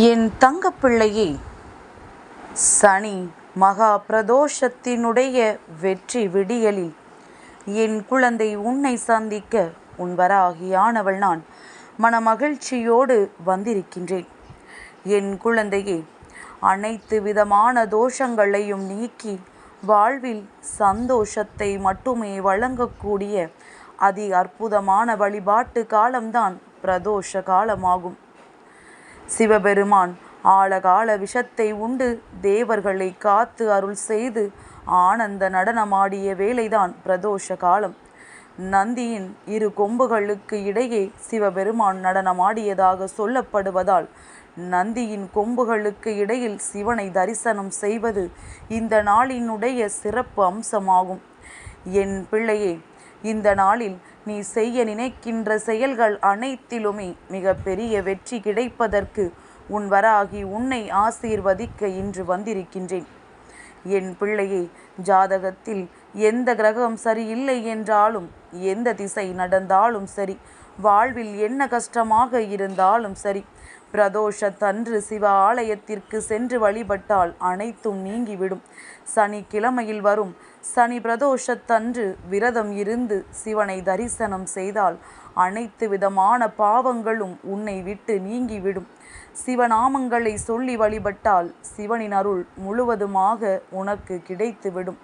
என் தங்கப்பிள்ளையே சனி மகா பிரதோஷத்தினுடைய வெற்றி விடியலில் என் குழந்தை உன்னை சந்திக்க உன் வராகியானவள் நான் மனமகிழ்ச்சியோடு வந்திருக்கின்றேன். என் குழந்தையே அனைத்து விதமான தோஷங்களையும் நீக்கி வாழ்வில் சந்தோஷத்தை மட்டுமே வழங்கக்கூடிய அதி அற்புதமான வழிபாட்டு காலம்தான் பிரதோஷ காலமாகும். சிவபெருமான் ஆழகால விஷத்தை உண்டு தேவர்களை காத்து அருள் செய்து ஆனந்த நடனமாடிய வேளைதான் பிரதோஷ காலம். நந்தியின் இரு கொம்புகளுக்கு இடையே சிவபெருமான் நடனமாடியதாக சொல்லப்படுவதால் நந்தியின் கொம்புகளுக்கு இடையில் சிவனை தரிசனம் செய்வது இந்த நாளினுடைய சிறப்பு அம்சமாகும். என் பிள்ளையே இந்த நாளில் நீ செய்ய நினைக்கின்ற செயல்கள் அனைத்திலுமே மிக பெரிய வெற்றி கிடைப்பதற்கு உன் வராகி உன்னை ஆசீர்வதிக்க இன்று வந்திருக்கின்றேன். என் பிள்ளையே ஜாதகத்தில் எந்த கிரகம் சரியில்லை என்றாலும் எந்த திசை நடந்தாலும் சரி வாழ்வில் என்ன கஷ்டமாக இருந்தாலும் சரி பிரதோஷத்தன்று சிவ ஆலயத்திற்கு சென்று வழிபட்டால் அனைத்தும் நீங்கிவிடும். சனிக்கிழமையில் வரும். சனி பிரதோஷத்தன்று விரதம் இருந்து சிவனை தரிசனம் செய்தால் அனைத்து விதமான பாவங்களும் உன்னை விட்டு நீங்கிவிடும். சிவநாமங்களை சொல்லி வழிபட்டால் சிவனின் அருள் முழுவதுமாக உனக்கு கிடைத்துவிடும்.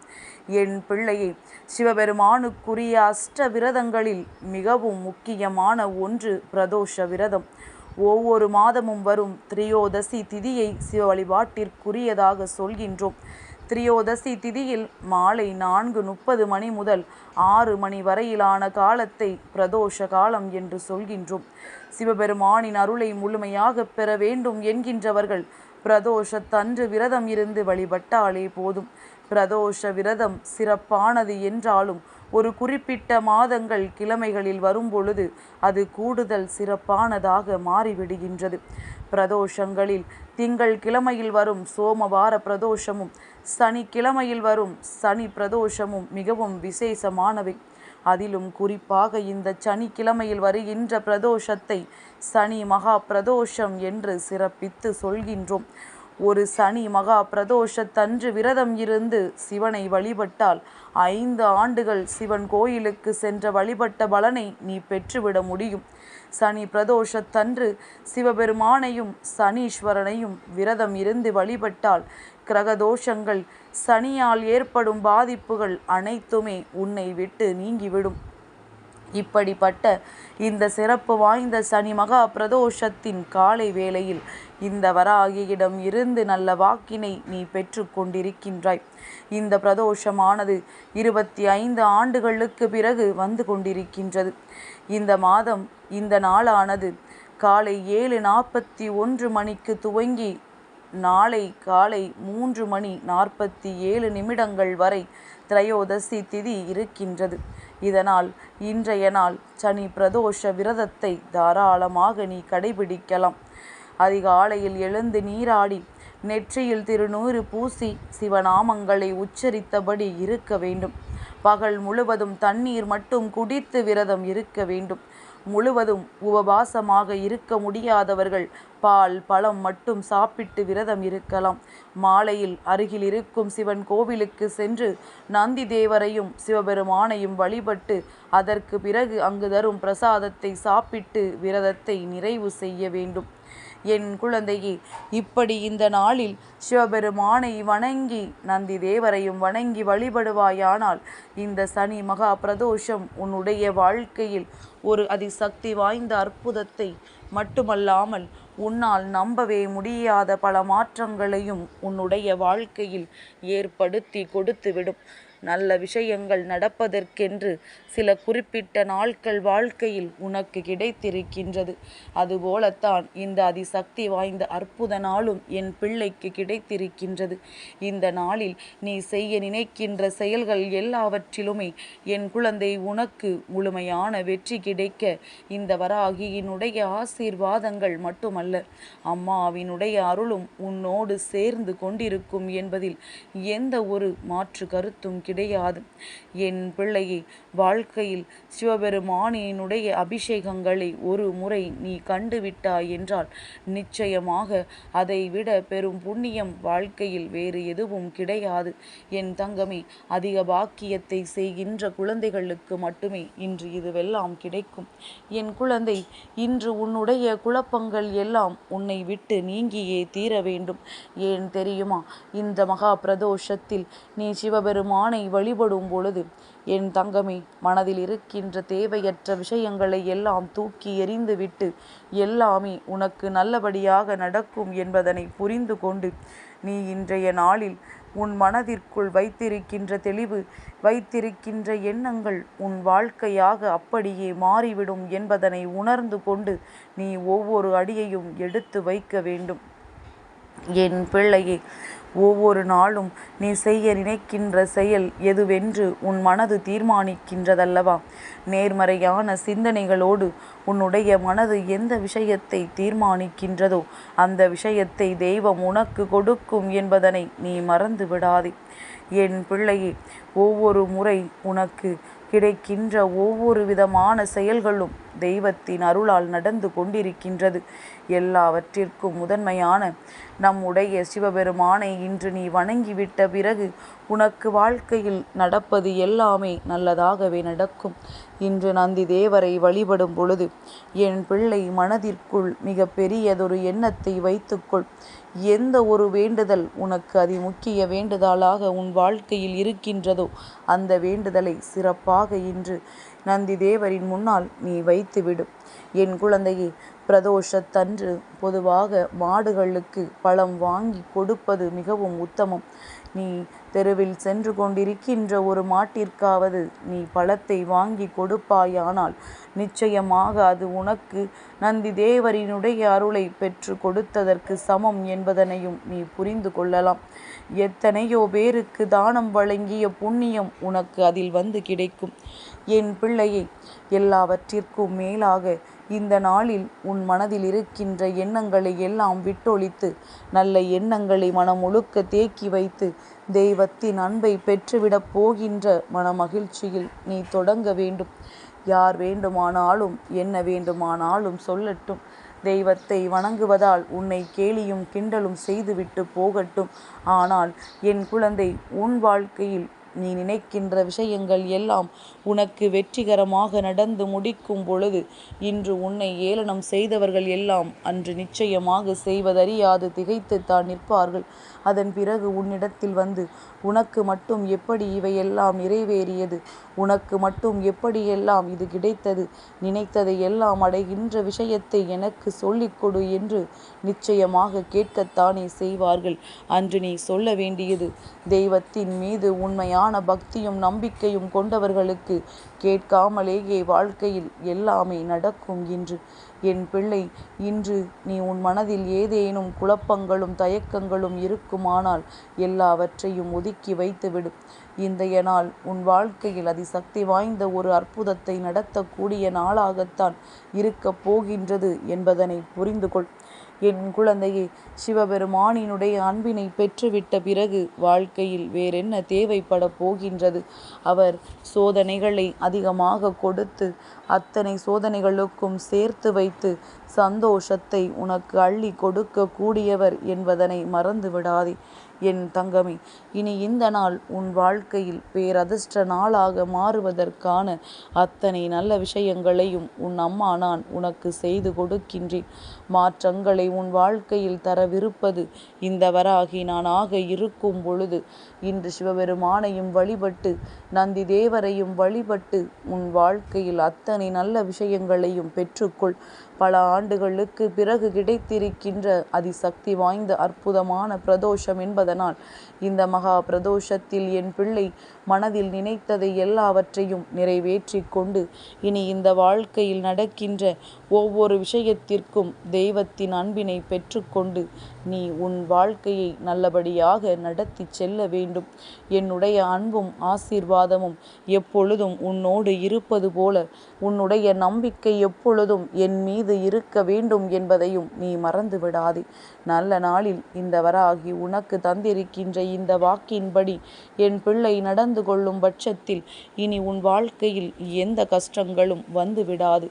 என் பிள்ளையே சிவபெருமானுக்குரிய அஷ்ட விரதங்களில் மிகவும் முக்கியமான ஒன்று பிரதோஷ விரதம். ஒவ்வொரு மாதமும் வரும் திரியோதசி திதியை சிவ வழிபாட்டிற்குரியதாக சொல்கின்றோம். திரியோதசி திதியில் மாலை நான்கு முப்பது மணி முதல் ஆறு மணி வரையிலான காலத்தை பிரதோஷ காலம் என்று சொல்கின்றோம். சிவபெருமானின் அருளை முழுமையாக பெற வேண்டும் என்கின்றவர்கள் பிரதோஷத்தன்று விரதம் இருந்து வழிபட்டாலே போதும். பிரதோஷ விரதம் சிறப்பானது என்றாலும் ஒரு குறிப்பிட்ட மாதங்கள் கிழமைகளில் வரும்பொழுது அது கூடுதல் சிறப்பானதாக மாறிவிடுகின்றது. பிரதோஷங்களில் திங்கள் கிழமையில் வரும் சோமவார பிரதோஷமும் சனிக்கிழமையில் வரும் சனி பிரதோஷமும் மிகவும் விசேஷமானவை. அதிலும் குறிப்பாக இந்த சனிக்கிழமையில் வருகின்ற பிரதோஷத்தை சனி மகா பிரதோஷம் என்று சிறப்பித்து சொல்கின்றோம். ஒரு சனி மகா பிரதோஷத்தன்று விரதம் இருந்து சிவனை வழிபட்டால் ஐந்து ஆண்டுகள் சிவன் கோயிலுக்கு சென்ற வழிபட்ட பலனை நீ பெற்றுவிட முடியும். சனி பிரதோஷத்தன்று சிவபெருமானையும் சனீஸ்வரனையும் விரதம் இருந்து வழிபட்டால் கிரகதோஷங்கள் சனியால் ஏற்படும் பாதிப்புகள் அனைத்துமே உன்னை விட்டு நீங்கிவிடும். இப்படிப்பட்ட இந்த சிறப்பு வாய்ந்த சனி மகா பிரதோஷத்தின் காலை வேளையில் இந்த வராகியிடம் இருந்து நல்ல வாக்கினை நீ பெற்று கொண்டிருக்கின்றாய். இந்த பிரதோஷமானது இருபத்தி ஐந்து ஆண்டுகளுக்கு பிறகு வந்து கொண்டிருக்கின்றது. இந்த மாதம் இந்த நாளானது காலை ஏழு நாற்பத்தி ஒன்று மணிக்கு துவங்கி நாளை காலை மூன்று மணி நாற்பத்தி ஏழு நிமிடங்கள் வரை திரையோதசி திதி இருக்கின்றது. இதனால் இன்றைய நாள் சனி பிரதோஷ விரதத்தை தாராளமாக நீ கடைபிடிக்கலாம். அதிகாலையில் எழுந்து நீராடி நெற்றியில் திருநூறு பூசி சிவநாமங்களை உச்சரித்தபடி இருக்க வேண்டும். பகல் முழுவதும் தண்ணீர் மட்டும் குடித்து விரதம் இருக்க வேண்டும். முழுவதும் உபவாசமாக இருக்க முடியாதவர்கள் பால் பழம் மட்டும் சாப்பிட்டு விரதம் இருக்கலாம். மாலையில் அருகில் இருக்கும் சிவன் கோவிலுக்கு சென்று நந்தி தேவரையும் சிவபெருமானையும் வழிபட்டு அதற்கு பிறகு அங்கு தரும் பிரசாதத்தை சாப்பிட்டு விரதத்தை நிறைவு செய்ய வேண்டும். என் குழந்தையே இப்படி இந்த நாளில் சிவபெருமானை வணங்கி நந்தி தேவரையும் வணங்கி வழிபடுவாயானால் இந்த சனி மகா பிரதோஷம் உன்னுடைய வாழ்க்கையில் ஒரு அதிசக்தி வாய்ந்த அற்புதத்தை மட்டுமல்லாமல் உன்னால் நம்பவே முடியாத பல மாற்றங்களையும் உன்னுடைய வாழ்க்கையில் ஏற்படுத்தி கொடுத்துவிடும். நல்ல விஷயங்கள் நடப்பதற்கென்று சில குறிப்பிட்ட நாட்கள் வாழ்க்கையில் உனக்கு கிடைத்திருக்கின்றது. அதுபோலத்தான் இந்த அதிசக்தி வாய்ந்த அற்புத நாளும் என் பிள்ளைக்கு கிடைத்திருக்கின்றது. இந்த நாளில் நீ செய்ய நினைக்கின்ற செயல்கள் எல்லாவற்றிலுமே என் குழந்தை உனக்கு முழுமையான வெற்றி கிடைக்க இந்த வராகியினுடைய ஆசீர்வாதங்கள் மட்டுமல்ல அம்மாவினுடைய அருளும் உன்னோடு சேர்ந்து கொண்டிருக்கும் என்பதில் எந்த ஒரு மாற்று கருத்தும் கிடையாது. என் பிள்ளையை வாழ்க்கையில் சிவபெருமானினுடைய அபிஷேகங்களை ஒரு முறை நீ கண்டுவிட்டாய் என்றால் நிச்சயமாக அதை விட பெரும் புண்ணியம் வாழ்க்கையில் வேறு எதுவும் கிடையாது. என் தங்கமே அதிக பாக்கியத்தை செய்கின்ற குழந்தைகளுக்கு மட்டுமே இன்று இதுவெல்லாம் கிடைக்கும். என் குழந்தை இன்று உன்னுடைய குழப்பங்கள் எல்லாம் உன்னை விட்டு நீங்கியே தீர வேண்டும். ஏன் தெரியுமா? இந்த மகா பிரதோஷத்தில் நீ சிவபெருமானை வழிபடும் பொழுது என் தங்கமே மனதில் இருக்கின்ற தேவையற்ற விஷயங்களை எல்லாம் தூக்கி எறிந்துவிட்டு எல்லாமே உனக்கு நல்லபடியாக நடக்கும் என்பதனை புரிந்து கொண்டு நீ இன்றைய நாளில் உன் மனதிற்குள் வைத்திருக்கின்ற தெளிவு வைத்திருக்கின்ற எண்ணங்கள் உன் வாழ்க்கையாக அப்படியே மாறிவிடும் என்பதனை உணர்ந்து கொண்டு நீ ஒவ்வொரு அடியையும் எடுத்து வைக்க வேண்டும். என் பிள்ளையே ஒவ்வொரு நாளும் நீ செய்ய நினைக்கின்ற செயல் எதுவென்று உன் மனது தீர்மானிக்கின்றதல்லவா? நேர்மறையான சிந்தனைகளோடு உன்னுடைய மனது எந்த விஷயத்தை தீர்மானிக்கின்றதோ அந்த விஷயத்தை தெய்வம் உனக்கு கொடுக்கும் என்பதனை நீ மறந்து விடாதே. என் பிள்ளையே ஒவ்வொரு முறை உனக்கு கிடைக்கின்ற ஒவ்வொரு விதமான செயல்களும் தெய்வத்தின் அருளால் நடந்து கொண்டிருக்கின்றது. எல்லாவற்றிற்கும் முதன்மையான நம்முடைய சிவபெருமானை இன்று நீ வணங்கிவிட்ட பிறகு உனக்கு வாழ்க்கையில் நடப்பது எல்லாமே நல்லதாகவே நடக்கும். இன்று நந்தி தேவரை வழிபடும் பொழுது என் பிள்ளை மனதிற்குள் மிக பெரியதொரு எண்ணத்தை வைத்துக்கொள். எந்த ஒரு வேண்டுதல் உனக்கு அதிமுக்கிய வேண்டுதலாக உன் வாழ்க்கையில் இருக்கின்றதோ அந்த வேண்டுதலை சிறப்பாக இன்று நந்தி தேவரின் முன்னால் நீ வைத்துவிடும் என் குழந்தையே பிரதோஷத்தன்று பொதுவாக மாடுகளுக்கு பழம் வாங்கி கொடுப்பது மிகவும் உத்தமம். நீ தெருவில் சென்று கொண்டிருக்கின்ற ஒரு மாட்டிற்காவது நீ பழத்தை வாங்கி கொடுப்பாயானால் நிச்சயமாக அது உனக்கு நந்தி தேவரினுடைய அருளை பெற்று கொடுத்ததற்கு சமம் என்பதனையும் நீ புரிந்து கொள்ளலாம். எத்தனையோ பேருக்கு தானம் வழங்கிய புண்ணியம் உனக்கு அதில் வந்து கிடைக்கும். என் பிள்ளையை எல்லாவற்றிற்கும் மேலாக இந்த நாளில் உன் மனதில் இருக்கின்ற எண்ணங்களை எல்லாம் விட்டொழித்து நல்ல எண்ணங்களை மனம் முழுக்க தேக்கி வைத்து தெய்வத்தின் அன்பை பெற்றுவிடப் போகின்ற மனமகிழ்ச்சியில் நீ தொடங்க வேண்டும். யார் வேண்டுமானாலும் என்ன வேண்டுமானாலும் சொல்லட்டும். தெய்வத்தை வணங்குவதால் உன்னை கேலியும் கிண்டலும் செய்துவிட்டு போகட்டும். ஆனால் என் குழந்தை உன் வாழ்க்கையில் நீ நினைக்கின்ற விஷயங்கள் எல்லாம் உனக்கு வெற்றிகரமாக நடந்து முடிக்கும் பொழுது இன்று உன்னை ஏளனம் செய்தவர்கள் எல்லாம் அன்று நிச்சயமாக செய்வதறியாது திகைத்து தான் நிற்பார்கள். அதன் பிறகு உன்னிடத்தில் வந்து உனக்கு மட்டும் எப்படி இவையெல்லாம் நிறைவேறியது? உனக்கு மட்டும் எப்படியெல்லாம் இது கிடைத்தது? நினைத்ததை எல்லாம் அடைகின்ற விஷயத்தை எனக்கு சொல்லிக் கொடு என்று நிச்சயமாக கேட்கத்தானே செய்வார்கள். அன்று நீ சொல்ல வேண்டியது தெய்வத்தின் மீது உண்மையாக உண்மையான பக்தியும் நம்பிக்கையும் கொண்டவர்களுக்கு கேட்காமலேயே வாழ்க்கையில் எல்லாமே நடக்கும் என்று என் பிள்ளை இன்று நீ உன் மனதில் ஏதேனும் குழப்பங்களும் தயக்கங்களும் இருக்குமானால் எல்லாவற்றையும் ஒதுக்கி வைத்துவிடு. இன்றைய நாள் உன் வாழ்க்கையில் அதிசக்தி வாய்ந்த ஒரு அற்புதத்தை நடத்தக்கூடிய நாளாகத்தான் இருக்கப் போகின்றது என்பதனை புரிந்து கொள் என் குழந்தையே சிவபெருமானினுடைய அன்பினை பெற்றுவிட்ட பிறகு வாழ்க்கையில் வேறென்ன தேவைப்பட போகின்றது? அவர் சோதனைகளை அதிகமாக கொடுத்து அத்தனை சோதனைகளுக்கும் சேர்த்து வைத்து சந்தோஷத்தை உனக்கு அள்ளி கொடுக்க கூடியவர் என்பதனை மறந்து விடாதே என் தங்கமே இனி இந்த நாள் உன் வாழ்க்கையில் பேரதிர்ஷ்ட நாளாக மாறுவதற்கான அத்தனை நல்ல விஷயங்களையும் உன் அம்மா நான் உனக்கு செய்து கொடுக்கின்றேன். மாற்றங்களை உன் வாழ்க்கையில் தரவிருப்பது இந்த வராகி நானாக இருக்கும் பொழுது இன்று சிவபெருமானையும் வழிபட்டு நந்தி தேவரையும் வழிபட்டு உன் வாழ்க்கையில் அத்தனை நல்ல விஷயங்களையும் பெற்றுக்கொள். பல ஆண்டுகளுக்கு பிறகு கிடைத்திருக்கின்ற அதிசக்தி வாய்ந்த அற்புதமான பிரதோஷம் என்பது என்பதனால் இந்த மகா பிரதோஷத்தில் என் பிள்ளை மனதில் நினைத்ததை எல்லாவற்றையும் நிறைவேற்றி கொண்டு இனி இந்த வாழ்க்கையில் நடக்கின்ற ஒவ்வொரு விஷயத்திற்கும் தெய்வத்தின் அன்பினை பெற்றுக்கொண்டு நீ உன் வாழ்க்கையை நல்லபடியாக நடத்தி செல்ல வேண்டும். என்னுடைய அன்பும் ஆசீர்வாதமும் எப்பொழுதும் உன்னோடு இருப்பது போல உன்னுடைய நம்பிக்கை எப்பொழுதும் என் மீது இருக்க வேண்டும் என்பதையும் நீ மறந்து விடாதே நல்ல நாளில் இந்த வராகி உனக்கு தந்த தந்திருக்கின்ற இந்த வாக்கின்படி என் பிள்ளை நடந்து கொள்ளும் பட்சத்தில் இனி உன் வாழ்க்கையில் எந்த கஷ்டங்களும் வந்து விடாது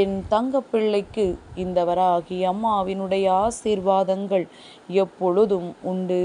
என் தங்க பிள்ளைக்கு இந்த வராகி அம்மாவினுடைய ஆசீர்வாதங்கள் எப்பொழுதும் உண்டு.